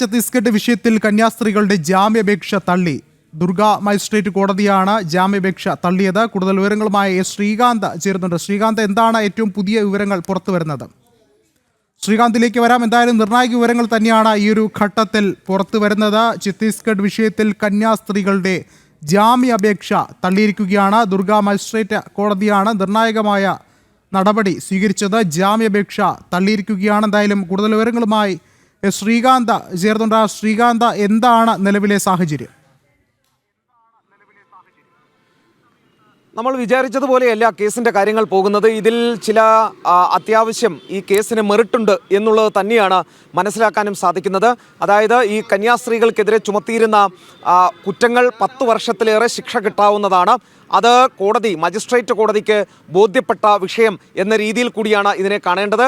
ഛത്തീസ്ഗഡ് വിഷയത്തിൽ കന്യാസ്ത്രീകളുടെ ജാമ്യാപേക്ഷ തള്ളി. ദുർഗ മജിസ്ട്രേറ്റ് കോടതിയാണ് ജാമ്യാപേക്ഷ തള്ളിയത്. കൂടുതൽ വിവരങ്ങളുമായി എസ് ശ്രീകാന്ത് ചേരുന്നുണ്ട്. ശ്രീകാന്ത് എന്താണ് ഏറ്റവും പുതിയ വിവരങ്ങൾ പുറത്തു വരുന്നത്? ശ്രീകാന്തിലേക്ക് വരാം. എന്തായാലും നിർണായക വിവരങ്ങൾ തന്നെയാണ് ഈ ഒരു ഘട്ടത്തിൽ പുറത്തു വരുന്നത്. ഛത്തീസ്ഗഡ് വിഷയത്തിൽ കന്യാസ്ത്രീകളുടെ ജാമ്യാപേക്ഷ തള്ളിയിരിക്കുകയാണ്. ദുർഗ മജിസ്ട്രേറ്റ് കോടതിയാണ് നിർണായകമായ നടപടി സ്വീകരിച്ചത്. ജാമ്യാപേക്ഷ തള്ളിയിരിക്കുകയാണ്. എന്തായാലും കൂടുതൽ വിവരങ്ങളുമായി ശ്രീകാന്ത് ചേർന്നുണ്ട് ശ്രീകാന്ത എന്താണ് നിലവിലെ സാഹചര്യം? നമ്മൾ വിചാരിച്ചതുപോലെയല്ല കേസിന്റെ കാര്യങ്ങൾ പോകുന്നത്. ഇതിൽ ചില അത്യാവശ്യം ഈ കേസിന് മെറിട്ടുണ്ട് എന്നുള്ളത് തന്നെയാണ് മനസ്സിലാക്കാനും സാധിക്കുന്നത്. അതായത് ഈ കന്യാസ്ത്രീകൾക്കെതിരെ ചുമത്തിയിരുന്ന കുറ്റങ്ങൾ പത്ത് വർഷത്തിലേറെ ശിക്ഷ കിട്ടാവുന്നതാണ്. അത് കോടതി മജിസ്ട്രേറ്റ് കോടതിക്ക് ബോധ്യപ്പെട്ട വിഷയം എന്ന രീതിയിൽ കൂടിയാണ് ഇതിനെ കാണേണ്ടത്.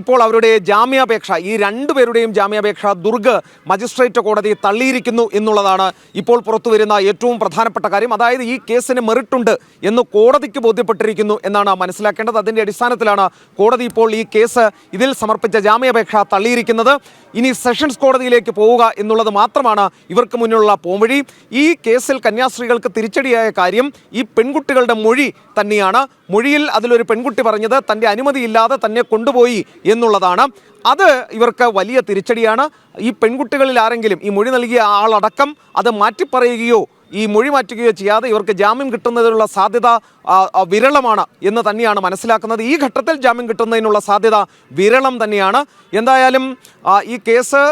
ഇപ്പോൾ അവരുടെ ജാമ്യാപേക്ഷ ഈ രണ്ടുപേരുടെയും ജാമ്യാപേക്ഷ ദുർഗ് മജിസ്ട്രേറ്റ് കോടതി തള്ളിയിരിക്കുന്നു എന്നുള്ളതാണ് ഇപ്പോൾ പുറത്തു വരുന്ന ഏറ്റവും പ്രധാനപ്പെട്ട കാര്യം. അതായത് ഈ കേസിന് മെറിട്ടുണ്ട് എന്ന് കോടതിക്ക് ബോധ്യപ്പെട്ടിരിക്കുന്നു എന്നാണ് മനസ്സിലാക്കേണ്ടത്. അതിന്റെ അടിസ്ഥാനത്തിലാണ് കോടതി ഇപ്പോൾ ഈ കേസ് ഇതിൽ സമർപ്പിച്ച ജാമ്യാപേക്ഷ തള്ളിയിരിക്കുന്നത്. ഇനി സെഷൻസ് കോടതിയിലേക്ക് പോവുക എന്നുള്ളത് മാത്രമാണ് ഇവർക്ക് മുന്നിലുള്ള പോംവഴി. ഈ കേസിൽ കന്യാസ്ത്രീകൾക്ക് തിരിച്ചടിയായ കാര്യം ഈ പെൺകുട്ടികളുടെ മൊഴി തന്നെയാണ്. മൊഴിയിൽ അതിലൊരു പെൺകുട്ടി പറഞ്ഞത് തന്റെ അനുമതിയില്ലാതെ തന്നെ കൊണ്ടുപോയി എന്നുള്ളതാണ്. അത് ഇവർക്ക് വലിയ തിരിച്ചടിയാണ്. ഈ പെൺകുട്ടികളിൽ ആരെങ്കിലും ഈ മൊഴി നൽകിയ ആളടക്കം അത് മാറ്റിപ്പറയുകയോ ഈ മൊഴി മാറ്റുകയോ ചെയ്യാതെ ഇവർക്ക് ജാമ്യം കിട്ടുന്നതിനുള്ള സാധ്യത വിരളമാണ് എന്ന് തന്നെയാണ് മനസ്സിലാക്കുന്നത്. ഈ ഘട്ടത്തിൽ ജാമ്യം കിട്ടുന്നതിനുള്ള സാധ്യത വിരളം തന്നെയാണ്. എന്തായാലും ഈ കേസ്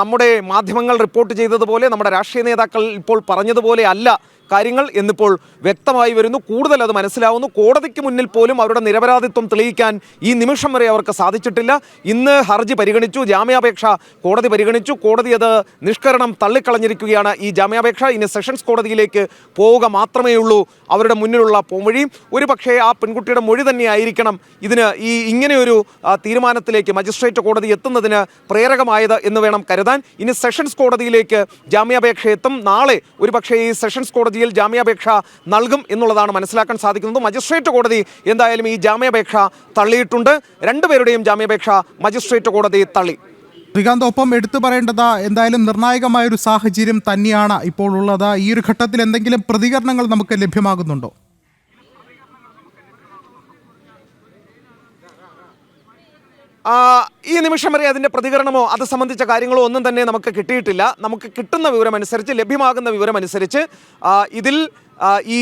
നമ്മുടെ മാധ്യമങ്ങൾ റിപ്പോർട്ട് ചെയ്തതുപോലെ നമ്മുടെ രാഷ്ട്രീയ നേതാക്കൾ ഇപ്പോൾ പറഞ്ഞതുപോലെ അല്ല കാര്യങ്ങൾ എന്നിപ്പോൾ വ്യക്തമായി വരുന്നു. കൂടുതൽ അത് മനസ്സിലാവുന്നു. കോടതിക്ക് മുന്നിൽ പോലും അവരുടെ നിരപരാധിത്വം തെളിയിക്കാൻ ഈ നിമിഷം വരെ അവർക്ക് സാധിച്ചിട്ടില്ല. ഇന്ന് ഹർജി പരിഗണിച്ചു. ജാമ്യാപേക്ഷ കോടതി പരിഗണിച്ചു. കോടതി അത് നിഷ്കരണം തള്ളിക്കളഞ്ഞിരിക്കുകയാണ് ഈ ജാമ്യാപേക്ഷ. ഇനി സെഷൻസ് കോടതിയിലേക്ക് പോവുക മാത്രമേ ഉള്ളൂ അവരുടെ മുന്നിലുള്ള പോംവഴി ഒരു പക്ഷേ ആ പെൺകുട്ടിയുടെ മൊഴി തന്നെയായിരിക്കണം ഇതിന് ഈ ഇങ്ങനെയൊരു തീരുമാനത്തിലേക്ക് മജിസ്ട്രേറ്റ് കോടതി എത്തുന്നതിന് പ്രേരകമായത് എന്ന് വേണം കരുതാൻ. ഇനി സെഷൻസ് കോടതിയിലേക്ക് ജാമ്യാപേക്ഷ എത്തും. നാളെ ഒരു പക്ഷേ ഈ സെഷൻസ് കോടതിയിൽ ജാമ്യാപേക്ഷ നൽകും എന്നുള്ളതാണ് മനസ്സിലാക്കാൻ സാധിക്കുന്നത്. മജിസ്ട്രേറ്റ് കോടതി എന്തായാലും ഈ ജാമ്യാപേക്ഷ തള്ളിയിട്ടുണ്ട്. രണ്ടുപേരുടെയും ജാമ്യാപേക്ഷ മജിസ്ട്രേറ്റ് കോടതി തള്ളി. ശ്രീകാന്ത് ഒപ്പം എടുത്തു പറയേണ്ടത് എന്തായാലും നിർണായകമായ ഒരു സാഹചര്യം തന്നെയാണ് ഇപ്പോൾ ഉള്ളത്. ഈ ഒരു ഘട്ടത്തിൽ എന്തെങ്കിലും പ്രതികരണങ്ങൾ നമുക്ക് ലഭ്യമാകുന്നുണ്ടോ? ആ, ഈ നിമിഷം വരെ അതിന്റെ പ്രതികരണമോ അത് സംബന്ധിച്ച കാര്യങ്ങളോ ഒന്നും തന്നെ നമുക്ക് കിട്ടിയിട്ടില്ല. നമുക്ക് കിട്ടുന്ന വിവരമനുസരിച്ച് ലഭ്യമാകുന്ന വിവരമനുസരിച്ച് ഇതിൽ ഈ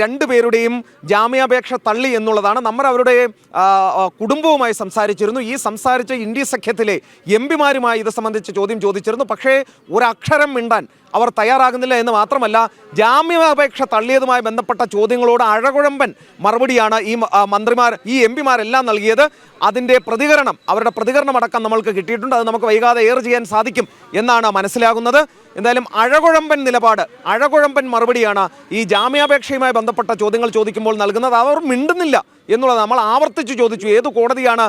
രണ്ടു പേരുടെയും ജാമ്യാപേക്ഷ തള്ളി എന്നുള്ളതാണ് നമ്മൾ അവരുടെ കുടുംബവുമായി സംസാരിച്ചിരുന്നു. ഈ സംസാരിച്ച ഇന്ത്യ സഖ്യത്തിലെ എം പിമാരുമായി ഇത് സംബന്ധിച്ച് ചോദ്യം ചോദിച്ചിരുന്നു. പക്ഷേ ഒരക്ഷരം മിണ്ടാൻ അവർ തയ്യാറാകുന്നില്ല എന്ന് മാത്രമല്ല ജാമ്യാപേക്ഷ തള്ളിയതുമായി ബന്ധപ്പെട്ട ചോദ്യങ്ങളോട് അഴകുഴമ്പൻ മറുപടിയാണ് ഈ മന്ത്രിമാർ ഈ എം പിമാരെല്ലാം നൽകിയത്. അതിന്റെ പ്രതികരണം അവരുടെ പ്രതികരണം അടക്കം നമ്മൾക്ക് കിട്ടിയിട്ടുണ്ട്. അത് നമുക്ക് വൈകാതെ എയർ ചെയ്യാൻ സാധിക്കും എന്നാണ് മനസ്സിലാകുന്നത്. എന്തായാലും അഴകുഴമ്പൻ നിലപാട് അഴകുഴമ്പൻ മറുപടിയാണ് ഈ ജാമ്യാപേക്ഷയുമായി ബന്ധപ്പെട്ട ചോദ്യങ്ങൾ ചോദിക്കുമ്പോൾ നൽകുന്നത്. അവർ മിണ്ടുന്നില്ല എന്നുള്ളത് നമ്മൾ ആവർത്തിച്ച് ചോദിച്ചു. ഏത് കോടതിയാണ്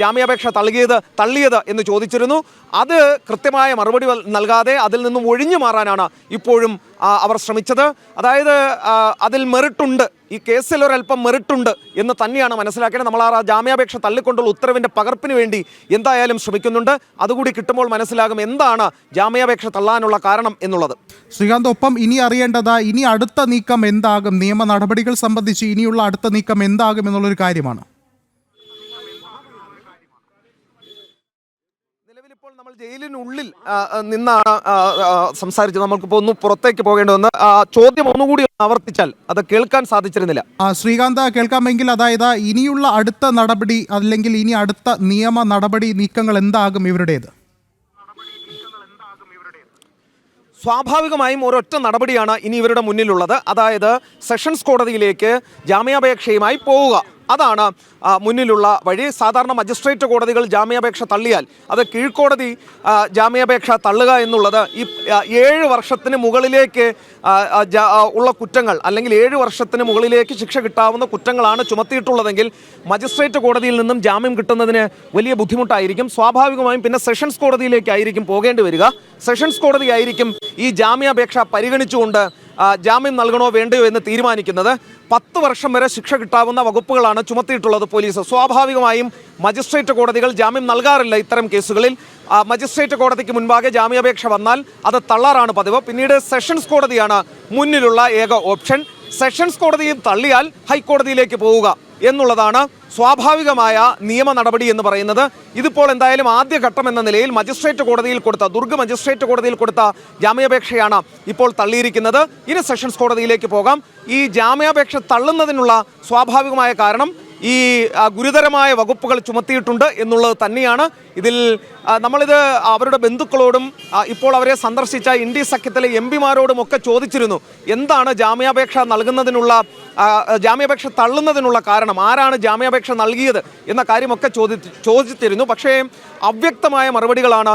ജാമ്യാപേക്ഷ തള്ളിയത് തള്ളിയത് എന്ന് ചോദിച്ചിരുന്നു. അത് കൃത്യമായ മറുപടി നൽകാതെ അതിൽ നിന്നും ഒഴിഞ്ഞു മാറാനാണ് ഇപ്പോഴും അവർ ശ്രമിച്ചത്. അതായത് അതിൽ മെറിട്ടുണ്ട്. ഈ കേസിൽ ഒരല്പം മെറിട്ടുണ്ട് എന്ന് തന്നെയാണ് മനസ്സിലാക്കേണ്ടത്. നമ്മൾ ആ ജാമ്യാപേക്ഷ തള്ളിക്കൊണ്ടുള്ള ഉത്തരവിന്റെ പകർപ്പിന് വേണ്ടി എന്തായാലും ശ്രമിക്കുന്നുണ്ട്. അതുകൂടി കിട്ടുമ്പോൾ മനസ്സിലാകും എന്താണ് ജാമ്യാപേക്ഷ തള്ളാനുള്ള കാരണം എന്നുള്ളത്. ശ്രീകാന്ത് ഒപ്പം ഇനി അറിയേണ്ടത് ഇനി അടുത്ത നീക്കം എന്താകും? നിയമ നടപടികൾ സംബന്ധിച്ച് ഇനിയുള്ള അടുത്ത നീക്കം എന്താകും എന്നുള്ളൊരു കാര്യമാണ്. ജയിലിനുള്ളിൽ നിന്നാണ് സംസാരിച്ചത്. നമ്മൾക്കിപ്പോൾ ഒന്ന് പുറത്തേക്ക് പോകേണ്ടതെന്ന് ആ, ചോദ്യം ഒന്നുകൂടി ആവർത്തിച്ചാൽ അത് കേൾക്കാൻ സാധിച്ചിരുന്നില്ല. ശ്രീകാന്ത് കേൾക്കാമെങ്കിൽ അതായത് ഇനിയുള്ള അടുത്ത നടപടി അല്ലെങ്കിൽ ഇനി അടുത്ത നിയമ നടപടി നീക്കങ്ങൾ എന്താകും ഇവരുടേത്? സ്വാഭാവികമായും ഒരൊറ്റ നടപടിയാണ് ഇനി ഇവരുടെ മുന്നിലുള്ളത്. അതായത് സെഷൻസ് കോടതിയിലേക്ക് ജാമ്യാപേക്ഷയുമായി പോവുക. അതാണ് മുന്നിലുള്ള വഴി. സാധാരണ മജിസ്ട്രേറ്റ് കോടതികൾ ജാമ്യാപേക്ഷ തള്ളിയാൽ അത് കീഴ്ക്കോടതി ജാമ്യാപേക്ഷ തള്ളുക എന്നുള്ളത് ഈ ഏഴ് വർഷത്തിന് മുകളിലേക്ക് ഉള്ള കുറ്റങ്ങൾ അല്ലെങ്കിൽ ഏഴ് വർഷത്തിന് മുകളിലേക്ക് ശിക്ഷ കിട്ടാവുന്ന കുറ്റങ്ങളാണ് ചുമത്തിയിട്ടുള്ളതെങ്കിൽ മജിസ്ട്രേറ്റ് കോടതിയിൽ നിന്നും ജാമ്യം കിട്ടുന്നതിന് വലിയ ബുദ്ധിമുട്ടായിരിക്കും. സ്വാഭാവികമായും പിന്നെ സെഷൻസ് കോടതിയിലേക്കായിരിക്കും പോകേണ്ടി വരിക. സെഷൻസ് കോടതിയായിരിക്കും ഈ ജാമ്യാപേക്ഷ പരിഗണിച്ചുകൊണ്ട് ജാമ്യം നൽകണോ വേണ്ടയോ എന്ന് തീരുമാനിക്കുന്നത് പത്ത് വർഷം വരെ ശിക്ഷ കിട്ടാവുന്ന വകുപ്പുകളാണ് ചുമത്തിയിട്ടുള്ളത് പോലീസ്. സ്വാഭാവികമായും മജിസ്ട്രേറ്റ് കോടതികൾ ജാമ്യം നൽകാറില്ല ഇത്തരം കേസുകളിൽ. മജിസ്ട്രേറ്റ് കോടതിക്ക് മുൻപാകെ ജാമ്യാപേക്ഷ വന്നാൽ അത് തള്ളാറാണ് പതിവ്. പിന്നീട് സെഷൻസ് കോടതിയാണ് മുന്നിലുള്ള ഏക ഓപ്ഷൻ. സെഷൻസ് കോടതിയും തള്ളിയാൽ ഹൈക്കോടതിയിലേക്ക് പോവുക. എന്നുള്ളതാണ് സ്വാഭാവികമായ നിയമ നടപടി എന്ന് പറയുന്നത്. ഇതിപ്പോൾ എന്തായാലും ആദ്യഘട്ടം എന്ന നിലയിൽ മജിസ്ട്രേറ്റ് കോടതിയിൽ കൊടുത്ത ദുർഗ് മജിസ്ട്രേറ്റ് കോടതിയിൽ കൊടുത്ത ജാമ്യാപേക്ഷയാണ് ഇപ്പോൾ തള്ളിയിരിക്കുന്നത്. ഇനി സെഷൻസ് കോടതിയിലേക്ക് പോകാം. ഈ ജാമ്യാപേക്ഷ തള്ളുന്നതിനുള്ള സ്വാഭാവികമായ കാരണം ഈ ഗുരുതരമായ വകുപ്പുകൾ ചുമത്തിയിട്ടുണ്ട് എന്നുള്ളത് തന്നെയാണ്. ഇതിൽ നമ്മളിത് അവരുടെ ബന്ധുക്കളോടും ഇപ്പോൾ അവരെ സന്ദർശിച്ച ഇന്ത്യ സഖ്യത്തിലെ എം പിമാരോടും ഒക്കെ ചോദിച്ചിരുന്നു. എന്താണ് ജാമ്യാപേക്ഷ നൽകുന്നതിനുള്ള ജാമ്യാപേക്ഷ തള്ളുന്നതിനുള്ള കാരണം? ആരാണ് ജാമ്യാപേക്ഷ നൽകിയത്? എന്ന കാര്യമൊക്കെ ചോദി ചോദിച്ചിരുന്നു. പക്ഷേ അവ്യക്തമായ മറുപടികളാണ്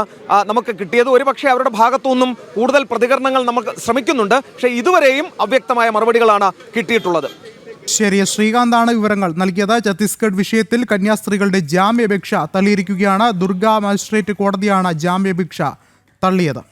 നമുക്ക് കിട്ടിയത്. ഒരുപക്ഷെ അവരുടെ ഭാഗത്തുനിന്നും കൂടുതൽ പ്രതികരണങ്ങൾ നമുക്ക് ശ്രമിക്കുന്നുണ്ട്. പക്ഷേ ഇതുവരെയും അവ്യക്തമായ മറുപടികളാണ് കിട്ടിയിട്ടുള്ളത്. ശരി ശ്രീകാന്താണ് വിവരങ്ങൾ നൽകിയത്. ഛത്തീസ്ഗഡ് വിഷയത്തിൽ കന്യാസ്ത്രീകളുടെ ജാമ്യാപേക്ഷ തള്ളിയിരിക്കുകയാണ്. ദുർഗ മജിസ്ട്രേറ്റ് കോടതിയാണ് ജാമ്യാപേക്ഷ തള്ളിയത്.